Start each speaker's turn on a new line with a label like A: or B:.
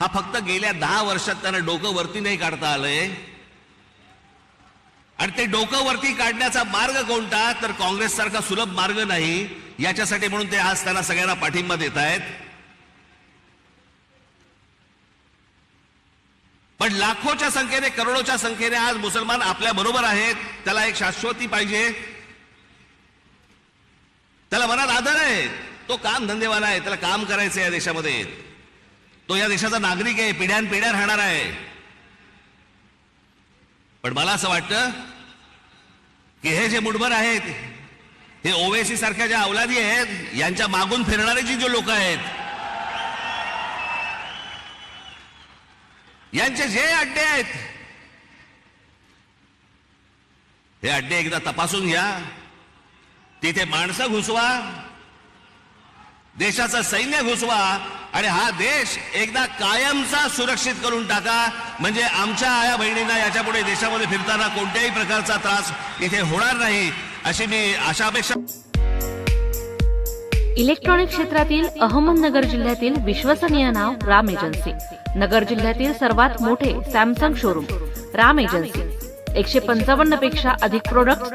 A: हा फक्त गेल्या दहा वर्षात त्यांना डोकं वरती नाही काढता आलंय. आणि ते डोकं वरती काढण्याचा मार्ग कोणता? तर काँग्रेस सारखा सुलभ मार्ग नाही. याच्यासाठी म्हणून ते आज त्यांना सगळ्यांना पाठिंबा देत आहेत पण लाखोच्या संख्येने करोडोच्या संख्येने आज मुसलमान आपल्या बरोबर आहेत. त्याला एक शाश्वती पाहिजे. त्याला मनात आदर आहे. तो काम धंदेवाला आहे त्याला काम करायचं या देशामध्ये. तो या देशाचा नागरिक आहे पिढ्यान पिढ्या राहणार आहे. पण मला असं वाटतं की हे जे मुठभर आहेत हे ओवेसी सारख्या ज्या अवलादी आहेत यांच्या मागून फिरणारे जी जो लोक आहेत यांचे जे अड्डे आहेत हे अड्डे एकदा तपासून घ्या. तिथे माणसं घुसवा देशाचं सैन्य घुसवा आणि हा देश एकदा कायमचा सुरक्षित करून टाका. म्हणजे आमच्या आया बहिणींना याच्यापुढे देशामध्ये फिरताना कोणत्याही प्रकारचा त्रास इथे होणार नाही अशी मी आशा अपेक्षा
B: इलेक्ट्रॉनिक क्षेत्रातील अहमदनगर जिल्ह्यातील विश्वसनीय नाव राम एजन्सी. नगर जिल्ह्यातील सर्वात मोठे सॅमसंग शोरूम राम एजन्सी. एकशे पंचावन्नपेक्षा अधिक प्रोडक्ट